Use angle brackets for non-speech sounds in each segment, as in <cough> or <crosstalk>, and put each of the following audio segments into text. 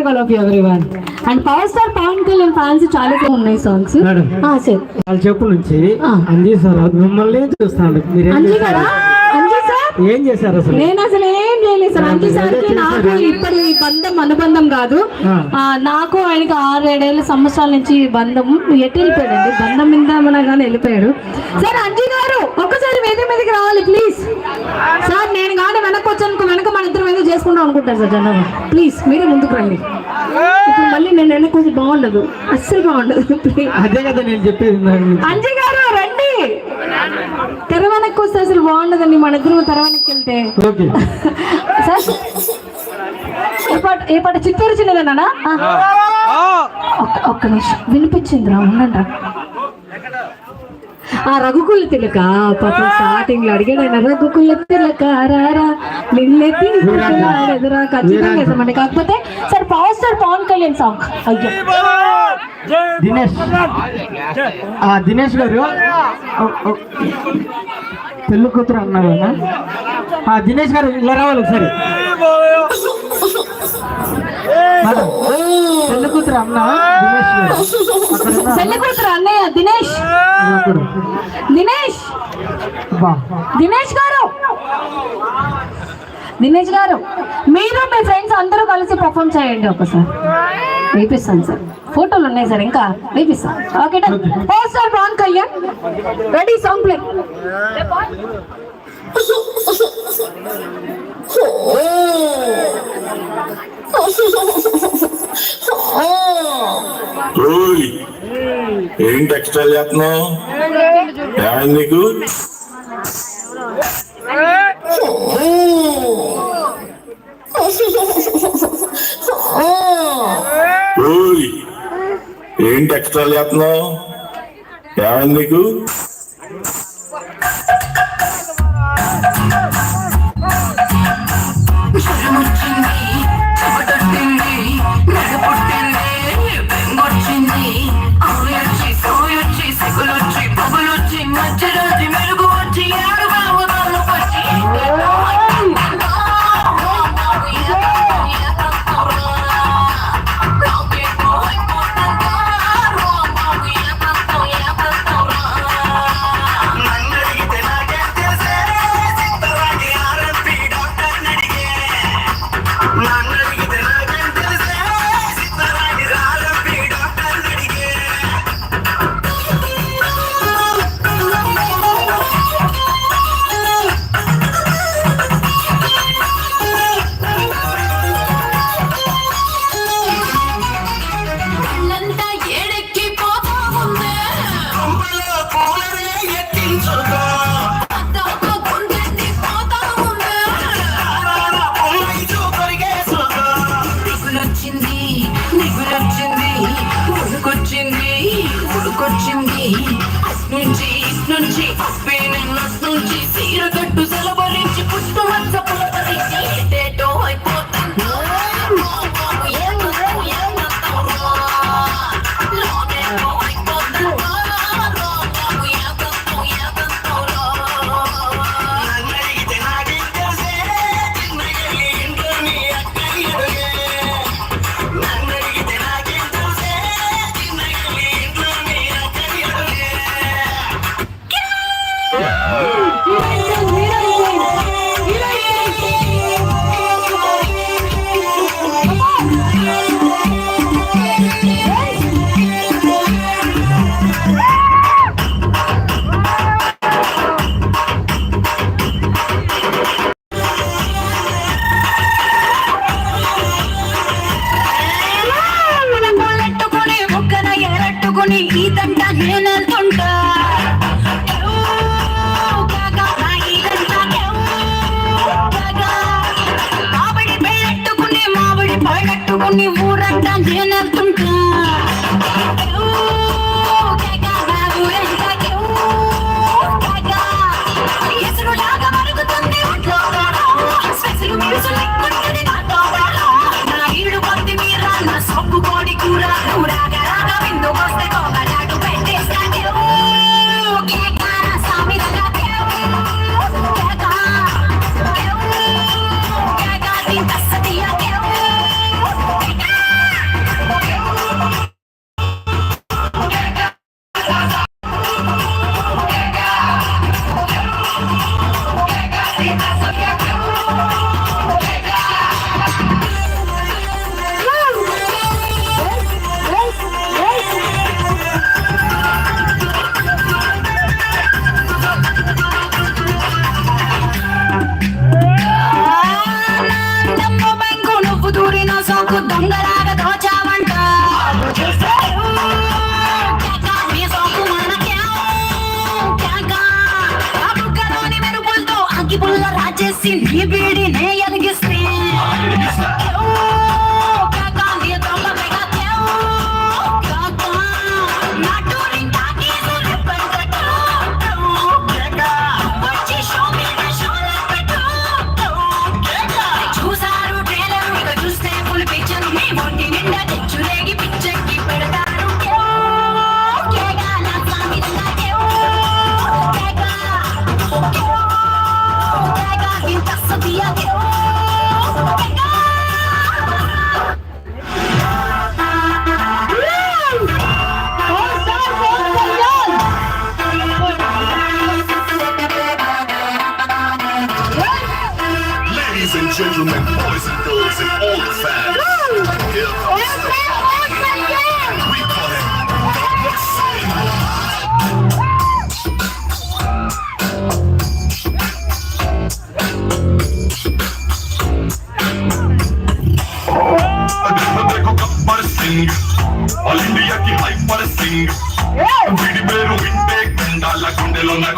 Sure గల్ of everyone and power star Pawan Kalyan fans చాలా ఉన్నాయి సాంగ్స్. ఆ సార్ వాళ్ళ చెప్పు నుంచి. అంజీ సార్ మిమ్మల్ని చూస్తాడు మీరు ఏం చేశారు ఏం చేశారు అసలు? నేను అసలు సార్ అంజీ సార్కి నాకు ఇప్పుడు ఈ బంధం అనుబంధం కాదు. నాకు ఆయనకి ఆరేడేళ్ళ సంవత్సరాల నుంచి బంధం ఎటు వెళ్ళిపోయాడండి? బంధం మీద మన కానీ వెళ్ళిపోయాడు. సార్ అంజీ గారు ఒక్కసారి వేదిక మీదకి రావాలి ప్లీజ్. సార్ నేను కానీ వెనక్కి వచ్చాను వెనక మన ఇద్దరం ఏదో చేసుకుంటాం అనుకుంటారు సార్ జనాలు. ప్లీజ్ మీరే ముందుకు రండి. ఇప్పుడు మళ్ళీ నేను వెనక్కి వచ్చి బాగుండదు. అస్సలు బాగుండదు అదే కదా నేను చెప్పేది ఇందాక నుంచి. అంజీ గారు తెర వెనక్కి వస్తే అసలు బాగుండదండి మన ఇద్దరు తెర వెనక్కి వెళ్తే ఓకే. <laughs> సార్ ఏ పాట ఏ పాట చిత్తూరు చిన్నదేనా ఒక్క నిమిషం. వినిపించిందిరా ఉండండి ఆ రఘుకుల తిలక పాపం స్టార్టింగ్లో అడిగాడు ఆయన రఘుకుల తిలక రారా నిన్నే తీసుకున్నాడెదురా ఖచ్చితంగా వేసామండి కాకపోతే sir power star Pawan Kalyan song. అయ్యో. దినేష్. ఆ దినేష్ గారు పెళ్ళి కూతురు అన్నారు కదా? ఆ దినేష్ గారు ఇలా రావాలి ఒకసారి. పెళ్ళి కూతురు అన్న దినేష్ గారు. పెళ్ళి కూతురు అన్నయ్య దినేష్. దినేష్. దినేష్ గారు. దినేష్ గారు మీరు మీ ఫ్రెండ్స్ అందరూ కలిసి పర్ఫామ్ చేయండి ఒకసారి. వేపిస్తాను సార్. ఫోటోలు ఉన్నాయి సార్ ఇంకా వేపిస్తాను okay star Pawan Kalyan. Ready song play ఓయ్ ఏం టెక్స్టైల్ చేస్తున్నావు? ఏమైంది నీకు? ఏం టెక్స్టైల్ చేస్తున్నావు? ఏమైంది నీకు? నిగురొచ్చింది ఉడుకొచ్చింది ఉడుకొచ్చింది నుంచి ఇట్నుంచి అప్పే నుంచి సీర కట్టు సెలవరించి పుట్టు పులపరించి పులకరించి అయిపో கட்டு உன்னி ஊரட்டான் காசின் இவிடி நேய and gentlemen, boys and girls, and all the fans. Here comes the We call him the Blessing. Singh all India की हाइप पर सिंह बीडी बेरू इंटेक डाला गुंडे लोना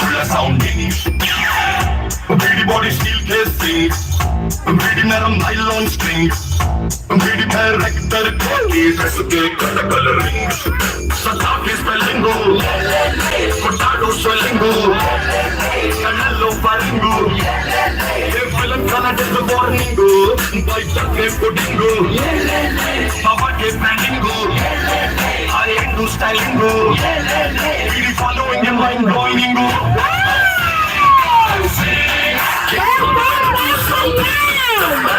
సౌండింగ్ వీడి బాడీ స్టీల్ కేసింగ్ వీడి నరం నైలాన్ స్ట్రింగ్ వీడి డైరెక్టర్ కోటి డ్రెస్ కే కల కలరింగ్ సతాకి స్పెల్లింగ్ కొట్టాడు స్వెల్లింగ్ కళ్ళల్లో ఫరింగ్ ఏ ఫిల్మ్ కనడెడ్ వార్నింగ్ బయటకే పుడింగ్ పవర్కే బ్రాండింగ్ ఆ ఎండు స్టైలింగ్ వీడి ఫాలోయింగ్ మైండ్ బ్లోయింగ్ man!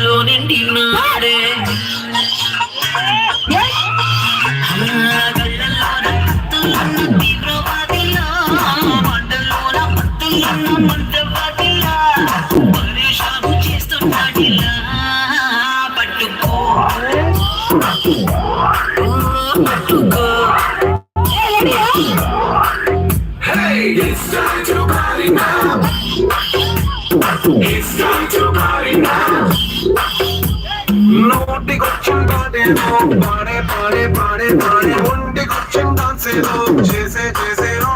వదలకుండా దిల్లో నిండినాడే పట్టుకో పట్టుకో it's time to party now. It's time to party now. పాడే పాడే పాడే పాడే ఒంటికొచ్చిందాన్సేదో చేసే చేసేదో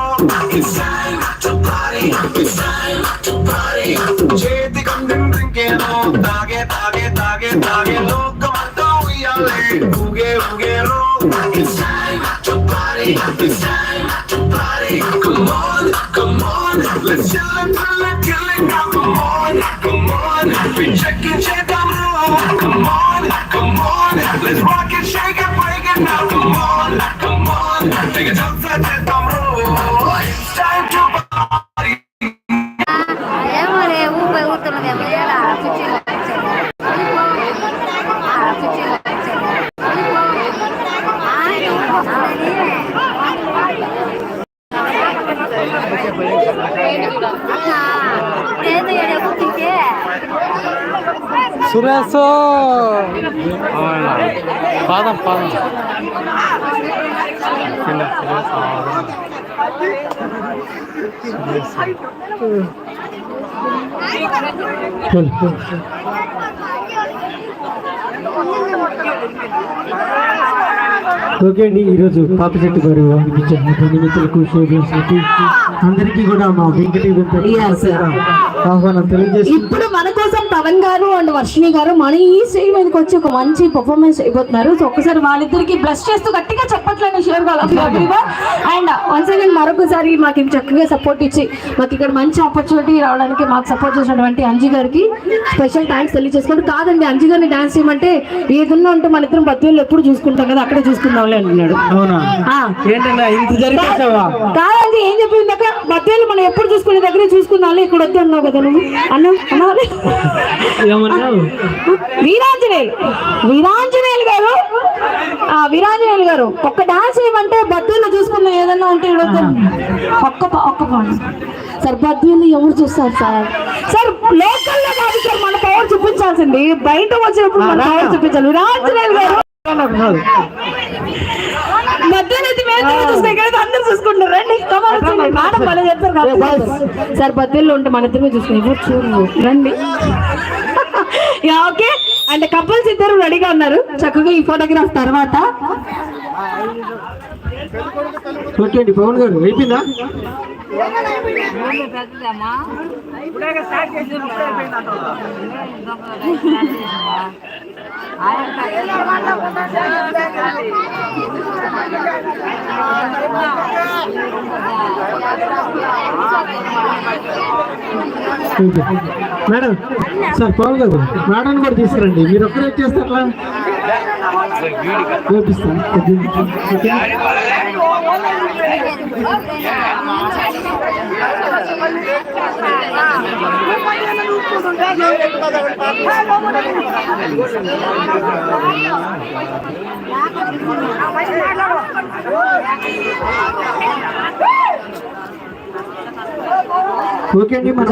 It's time to party. It's time to party. చేతి కందిం డ్రింకేదో తాగే తాగే తాగే తాగే లోకమంతా ఉయ్యాలే ఊగే ఊగేరో It's time to party. It's time to party. Come on, come on. Let's chill and thrill and kill it now come on come on we check it check Come on come on let's rock shake break it now come on come on take it's time to Suresh పాదం పాదం okay అండి ఈరోజు పాప చెట్టు గారు అనిపించిన ధన్యమిత్రులకు శోభించినట్టు అందరికీ కూడా మా వెంకటి ఇప్పుడు మన కోసం పవన్ గారు అండ్ వర్షిణి గారు మన ఈ స్టేజ్ మీదకి వచ్చి ఒక మంచి పర్ఫార్మెన్స్ అయిపోతున్నారు సో ఒక్కసారి వాళ్ళిద్దరికి బ్లస్ చేస్తూ గట్టిగా చెప్పట్లని షేర్ <laughs> అండ్ వన్స్ అగైన్ మరొకసారి మాకు చక్కగా సపోర్ట్ ఇచ్చి మాకు ఇక్కడ మంచి ఆపర్చునిటీ రావడానికి మాకు సపోర్ట్ చేసినటువంటి అంజీ గారికి స్పెషల్ థ్యాంక్స్ తెలియజేసుకుంటూ కాదండి అంజీ గారిని డాన్స్ చేయమంటే ఏదున్నా ఉంటే మన ఇద్దరం బతువులు ఎప్పుడు చూసుకుంటాం కదా అక్కడే చూసుకుందాంలే అంటున్నాడు. కాదండి ఏం చెప్పింది బద్దెలు మనం ఎప్పుడు చూసుకునే దగ్గరే చూసుకుందాం ఇక్కడ వద్దు అన్నావు కదా నువ్వు అన్నా వీరాంజనేయులు. వీరాంజనేయులు గారు? ఆ వీరాంజనేయులు గారు ఒక్క డాన్స్ ఏమంటే బద్దెలు చూసుకుందాం ఏదన్నా ఉంటే ఒక్క ఒక్క సార్ బద్వీలు ఎవరు చూస్తారు సార్? సార్ లోకల్లో కాదు సార్ మన పవర్ చూపించాల్సింది. బయట వచ్చినప్పుడు మన పవర్ చూపించాలి. రాజనేల్ గారు. మధ్యాహ్నం అందరూ చూసుకుంటారు. రండి. మేడం చెప్తారు. సార్ బద్దెల్లో ఉంటే మన ఇద్దరు చూసుకుని ఎవరు చూడరు. రండి. <laughs> Yeah okay. అంటే కపుల్స్ ఇద్దరు రెడీగా ఉన్నారు. చక్కగా ఈ ఫోటోగ్రాఫ్ తర్వాత. ఓకే అండి పవన్ గారు. అయిపోయిందా? ఓకే. మేడం సార్ పవన్ గారు మేడం కూడా తీసుకురండి. మీరు ఒక్కరే చేస్తే ఓకే ఓకే అండి మన